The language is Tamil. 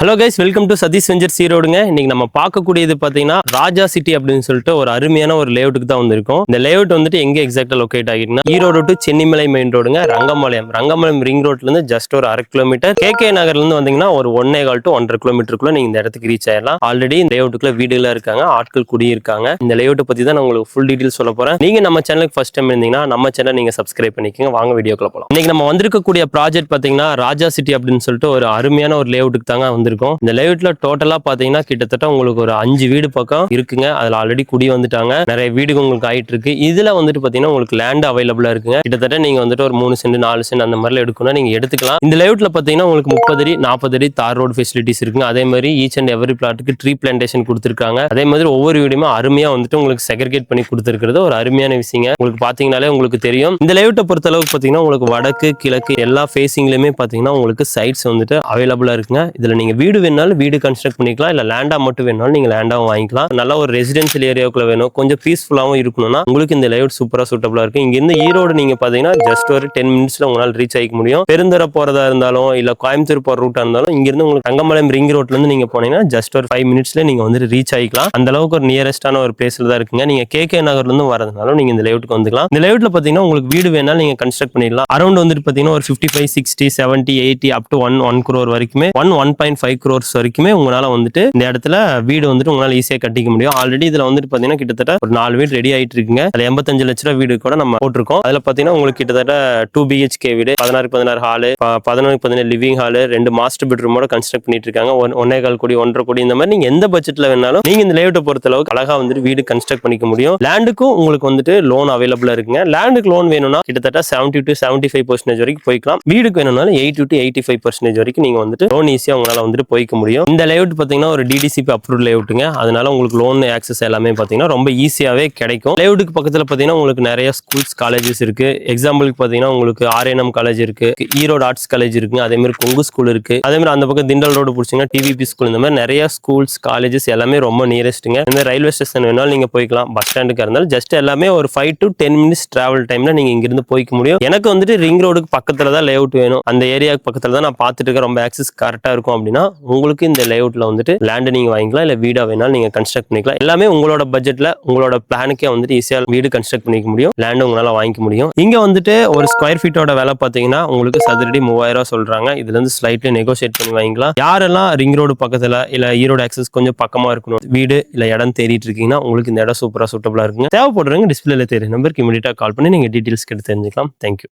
Hello guys welcome to Satish venture சீரோடுங்க இன்னைக்கு நம்ம பார்க்கக்கூடியது பார்த்தீங்கன்னா ராஜா சிட்டி அப்படின்னு சொல்லிட்டு ஒரு அருமையான ஒரு லேஅவுட்டுக்கு தான் வந்திருக்கும். இந்த லேஅவுட் வந்துட்டு எங்க எக்ஸாக்டா லொகேட் ஆகிட்டுனா ஈரோடு டு சென்னிமலை மெயின் ரோடுங்க ரங்கம்பாளையம். ரங்கம்பாளையம் ரிங் ரோட்ல இருந்து ஜஸ்ட் ஒரு அரை கிலோமீட்டர் கே கே நகர்ல இருந்து வந்தீங்கன்னா ஒரு ஒன்னே கால் டு ஒன்றரை கிலோமீட்டருக்குள்ள நீங்க இந்த இடத்துக்கு ரீச் ஆயிடலாம் ஆல்ரெடி இந்த லேஅவுட்டுக்குள்ள வீடுகளா இருக்காங்க ஆட்கள் குடியிருக்காங்க. இந்த லேஅவுட்டை பத்தி தான் நான் உங்களுக்கு ஃபுல் டீட்டெயில் சொல்ல போறேன். நீங்க நம்ம சேனலுக்கு ஃபர்ஸ்ட் டைம் இருந்தீங்கன்னா நம்ம சேனல் நீங்க சப்ஸ்கிரைப் பண்ணிக்கோங்க. வாங்க வீடியோக்குள்ள போகலாம் இன்னைக்கு நம்ம வந்திருக்கக்கூடிய ப்ராஜெக்ட் பாத்தீங்கன்னா ராஜா சிட்டி அப்படின்னு சொல்லிட்டு ஒரு அருமையான ஒரு லேஅவுட்டுக்கு தாங்க வந்திருக்கோம். இந்த லேவுட்ல டோட்டலா பாத்தீங்கன்னா கிட்டத்தட்ட உங்களுக்கு ஒரு அஞ்சு வீடு பக்கம் இருக்குங்க. அதுல ஆல்ரெடி குடி வந்துட்டாங்க. நிறைய வீடுகள் உங்களுக்கு ஆயிட்டு இருக்கு. இதுல வந்துட்டு பாத்தீங்கன்னா உங்களுக்கு லேண்ட் அவைலபிளா இருக்குங்க. கிட்டத்தட்ட நீங்க வந்துட்டு ஒரு மூணு சென்ட் நாலு சென்ட் அந்த மாதிரி எடுக்கணும் நீங்க எடுத்துக்கலாம். இந்த லேவுட்ல பாத்தீங்கன்னா உங்களுக்கு முப்பது அடி நாற்பது அடி தார் ரோடு ஃபெசிலிட்டிஸ் இருக்குங்க. அதே மாதிரி ஈச் அண்ட் எவரி பிளாட்டுக்கு ட்ரீ பிளான்டேஷன் கொடுத்துருக்காங்க. அதே மாதிரி ஒவ்வொரு வீடுமே அருமையா வந்துட்டு உங்களுக்கு செக்ரிகேட் பண்ணி கொடுத்துருக்கிறது ஒரு அருமையான விஷயங்க. உங்களுக்கு பாத்தீங்கன்னாலே உங்களுக்கு தெரியும். இந்த லேவுட்டை பொறுத்த அளவுக்கு பாத்தீங்கன்னா உங்களுக்கு வடக்கு கிழக்கு எல்லா ஃபேஸிங்லயுமே பாத்தீங்கன்னா உங்களுக்கு சைட்ஸ் வந்துட்டு அவைலபிளா இருக்குங்க. இதுல நீங்க வீடு வேணாலும் வீடு கன்ஸ்ட்ரக்ட் பண்ணிக்கலாம். இல்லை லேண்டாக மட்டும் வேணாலும் நீங்கள் லேண்டாகவும் வாங்கிக்கலாம். நல்லா ஒரு ரெசிடென்ஷியல் ஏரியாவுக்குள்ள வேணும். கொஞ்சம் பீஸ்ஃபுல்லாவும் இருக்கணும்னா உங்களுக்கு இந்த லேஅவுட் சூப்பராக சூட்டபுளாக இருக்கும் இங்க இருந்து ஈரோடு நீங்க பாத்தீங்கன்னா ஜஸ்ட் ஒரு டென் மினிட்ஸ்ல உங்களால ரீச் ஆகிக்க முடியும். பெருந்தர போறதா இருந்தாலும் இல்லை கோயம்புத்தூர் போகிற ரூட்டா இருந்தாலும் இங்கேருந்து உங்களுக்கு தங்கமலையம் ரிங் ரோட்ல இருந்து போனீங்கன்னா ஜஸ்ட் ஒரு ஃபைவ் மினிட்ஸ்ல நீங்க வந்து ரீச் ஆகிக்கலாம் அந்த அளவுக்கு ஒரு நியரஸ்டான ஒரு பிளேஸில் தான் இருக்குங்க. நீங்க கே கே நகர்லேருந்து வரதுனாலும் நீங்கள் இந்த லேவுட்டுக்கு வந்துக்கலாம். இந்த லேவுட்டில் பாத்தீங்கன்னா உங்களுக்கு வீடு வேணாலும் நீங்க கன்ஸ்ட்ரக்ட் பண்ணிடலாம். அரௌண்ட் வந்துட்டு பாத்தீங்கன்னா ஒரு fifty five sixty seventy eighty up to one one crore வரைக்குமே one one point five crores வரைக்குமே உங்களால வந்துட்டு இந்த இடத்துல வீடு வந்துட்டு உங்களால ஈஸியா கட்டிக்க முடியும். ஆல்ரெடி இதுல வந்துட்டு பாத்தீங்கன்னா கிட்டத்தட்ட ஒரு நாலு வீடு ரெடி ஆயிட்டு இருக்குங்க. அதில் எண்பத்தஞ்சு லட்ச ரூபா வீடு கூட நம்ம போட்டிருக்கோம். அதுல பாத்தீங்கன்னா உங்களுக்கு கிட்டத்தட்ட டூ பிஹெச்கே வீடு பதினாறு பதினாறு ஹாலு பதினொன்று பதினேழு லிவிங் ஹாலு ரெண்டு மாஸ்டர் பெட்ரூமோட கன்ஸ்ட்ரக்ட் பண்ணிட்டு இருக்காங்க. ஒன்- ஒன்னே கால் கோடி ஒன்றரை கோடி இந்த மாதிரி நீங்க எந்த பட்ஜெட்ல வேணாலும் நீங்க இந்த லேஅவுட்டை பொறுத்த அளவுக்கு அழகா வந்துட்டு வீடு கன்ஸ்ட்ரக்ட் பண்ணிக்க முடியும். லேண்டுக்கும் உங்களுக்கு வந்துட்டு லோன் அவைலபிளா இருக்குங்க. லேண்டுக்கு லோன் வேணும்னா கிட்டத்தட்ட seventy two seventy five percentage வரைக்கும் போய்க்கலாம். வீடுக்கு வேணும்னாலும் eighty two eighty five percentage வரைக்கும் நீங்க வந்துட்டு லோன் ஈஸியாக உங்களால் வந்து வந்துட்டு போய்க்க முடியும். இந்த லேஅவுட் பார்த்தீங்கன்னா ஒரு டிடிசிபி அப்ரூவ் லேஅவுட்டுங்க அதனால உங்களுக்கு லோன் ஆக்சஸ் எல்லாமே பார்த்தீங்கன்னா ரொம்ப ஈஸியாகவே கிடைக்கும். லேஅவுட்டுக்கு பக்கத்தில் பார்த்தீங்கன்னா உங்களுக்கு நிறைய ஸ்கூல்ஸ் காலேஜஸ் இருக்கு. எக்ஸாம்பிளுக்கு பார்த்தீங்கன்னா உங்களுக்கு ஆர்என்எம் காலேஜ் இருக்கு. ஈரோடு ஆர்ட்ஸ் காலேஜ் இருக்குங்க. அதே மாதிரி கொங்கு ஸ்கூல் இருக்கு. அதே மாதிரி அந்த பக்கம் திண்டல் ரோடு பிடிச்சிங்கன்னா டிவிபி ஸ்கூல் இந்த மாதிரி நிறைய ஸ்கூல்ஸ் காலேஜஸ் எல்லாமே ரொம்ப நியரஸ்ட்டுங்க இந்த ரயில்வே ஸ்டேஷன் வேணாலும் நீங்கள் போய்க்கலாம். பஸ் ஸ்டாண்டுக்கு இருந்தாலும் ஜஸ்ட் எல்லாமே ஒரு five to ten minutes travel டைமில் நீங்கள் இங்கிருந்து போய்க்க முடியும். எனக்கு வந்துட்டு ரிங் ரோடுக்கு பக்கத்தில் தான் லேஅவுட் வேணும். அந்த ஏரியாவுக்கு பக்கத்தில் தான் நான் பார்த்துட்டு ரொம்ப ஆக்சஸ் கரெக்டாக இருக்கும் அப்படின்னா உங்களுக்கு இந்த லேஅவுட்ல வந்துட்டு லேண்டு நீங்க வாங்கிக்கலாம் இல்லை வீடாக வேணாலும் நீங்க கன்ஸ்ட்ரக்ட் பண்ணிக்கலாம். எல்லாமே உங்களோட பட்ஜெட்ல உங்களோட பிளானுக்கே வந்துட்டு ஈஸியா வீடு கன்ஸ்ட்ரக்ட் பண்ணிக்க முடியும். லேண்டு உங்களால வாங்கிக்க முடியும். இங்க வந்துட்டு ஒரு ஸ்கொயர் ஃபீட்டோட விலை பார்த்தீங்கன்னா உங்களுக்கு சதுரடி மூவாயிரம் ரூபா சொல்றாங்க. இதுல இருந்து ஸ்லைட்லி நெகோசியேட் பண்ணி வாங்கிக்கலாம். யாரெல்லாம் ரிங் ரோடு பக்கத்துல இல்ல ஈரோடு ஆக்சஸ் கொஞ்சம் பக்கமா இருக்கணும் வீடு இல்ல இடம் தேடிட்டு இருக்கீங்கன்னா உங்களுக்கு இந்த இடம் சூப்பரா சூட்டபிளா இருக்குங்க. தேவைப்படுறவங்க டிஸ்பிளேல தெரியும் நம்பருக்கு இமீடியட்டா கால் பண்ணி நீங்க டீடைல்ஸ் கேட்டு தெரிஞ்சுக்கலாம். தேங்க்யூ